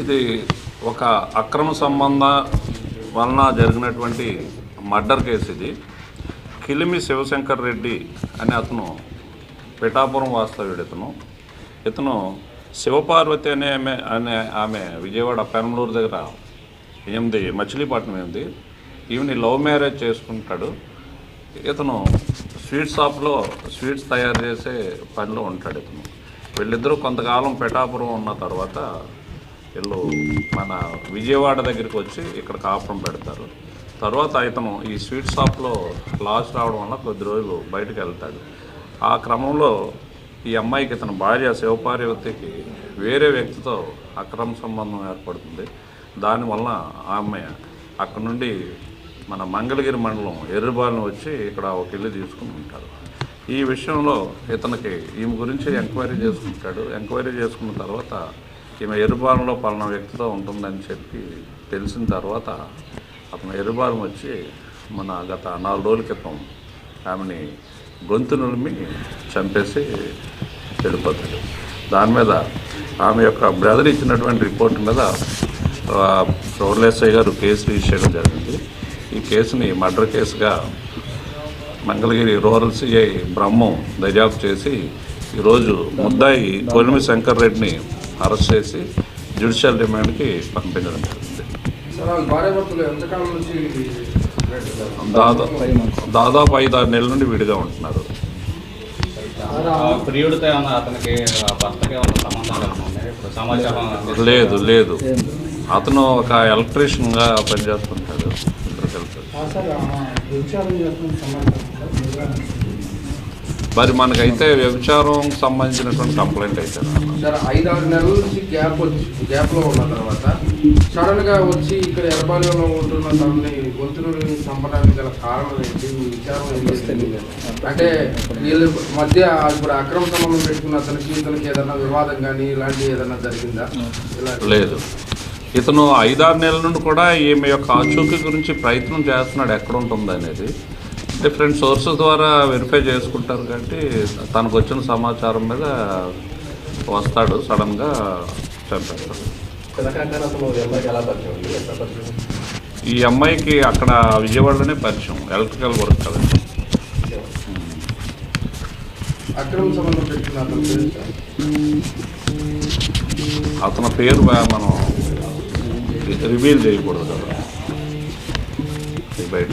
ఇది ఒక అక్రమ సంబంధ వలన జరిగినటువంటి మర్డర్ కేసు ఇది. కిలిమి శివశంకర్ రెడ్డి అనే అతను పిఠాపురం వాస్తవ్యుడు ఇతను. ఇతను శివపార్వతి అనే ఆమె అనే ఆమె విజయవాడ పెనమలూరు దగ్గర ఎనిమిది మచిలీపట్నం ఎనిమిది ఈమెని లవ్ మ్యారేజ్ చేసుకుంటాడు. ఇతను స్వీట్ షాప్లో స్వీట్స్ తయారు చేసే పనిలో ఉంటాడు ఇతను. వీళ్ళిద్దరూ కొంతకాలం పెటాపురం ఉన్న తర్వాత వీళ్ళు మన విజయవాడ దగ్గరికి వచ్చి ఇక్కడ కాపురం పెడతారు. తర్వాత ఇతను ఈ స్వీట్ షాప్లో లాస్ రావడం వల్ల కొద్ది రోజులు బయటకు వెళ్తాడు. ఆ క్రమంలో ఈ అమ్మాయికి ఇతను భార్య శివపార్వతికి వేరే వ్యక్తితో అక్రమ సంబంధం ఏర్పడుతుంది. దానివల్ల ఆమె అక్కడ నుండి మన మంగళగిరి మండలం ఎర్రబాలను వచ్చి ఇక్కడ ఒక ఇల్లు తీసుకుని ఉంటారు. ఈ విషయంలో ఇతనికి ఈమె గురించి ఎంక్వైరీ చేసుకుంటాడు. ఎంక్వైరీ చేసుకున్న తర్వాత ఈమె ఎరుబారంలో పలానా వ్యక్తితో ఉంటుందని చెప్పి తెలిసిన తర్వాత అతను ఎరుబారం వచ్చి మన గత నాలుగు రోజుల క్రితం ఆమెని గొంతు నులిమి చంపేసి వెళ్ళిపోతాడు. దాని మీద ఆమె యొక్క బ్రదర్ ఇచ్చినటువంటి రిపోర్ట్ మీద ప్రౌఢలేసయ్య గారు కేసు రిజిస్టర్ చేయడం జరిగింది. ఈ కేసుని మర్డర్ కేసుగా మంగళగిరి రూరల్ సిఐ బ్రహ్మం దర్యాప్తు చేసి ఈరోజు ముద్దాయి కొలిమి శంకర్ రెడ్డిని అరెస్ట్ చేసి జ్యుడిషియల్ రిమాండ్కి పంపించడం జరిగింది. దాదాపు దాదాపు ఐదు ఆరు నెలల నుండి విడిగా ఉంటున్నారు. లేదు లేదు. అతను ఒక ఎలక్ట్రీషియన్గా పనిచేస్తుంటాడు. మరి మనకైతే వ్యభిచారం సంబంధించినటువంటి కంప్లైంట్ అయితే. సార్ ఐదు ఆరు నెలల నుంచి గ్యాప్ వచ్చి గ్యాప్లో ఉన్న తర్వాత సడన్గా వచ్చి ఇక్కడ ఎర్రబాలిలో ఉంటున్న తనని గొంతులు చంపడానికి గల కారణం ఏంటి? మీ విచారం ఏంటి? అంటే వీళ్ళ మధ్య ఇప్పుడు అక్రమ సంబంధం పెట్టుకున్న అతనికి ఇతనికి ఏదైనా వివాదం కానీ ఇలాంటి ఏదైనా జరిగిందా? ఇలా లేదు. ఇతను ఐదారు నెలల నుండి కూడా ఈమె యొక్క ఆచూకీ గురించి ప్రయత్నం చేస్తున్నాడు ఎక్కడ ఉంటుంది అనేది డిఫరెంట్ సోర్సెస్ ద్వారా వెరిఫై చేసుకుంటారు కాబట్టి తనకు వచ్చిన సమాచారం మీద వస్తాడు సడన్గా చంపేస్తాడు. ఈ అమ్మాయికి అక్కడ విజయవాడలోనే పరిచయం ఎలక్ట్రికల్ వర్క్ కదా. అతను పేరు మనం రివీల్ చేయకూడదు కదా. బయట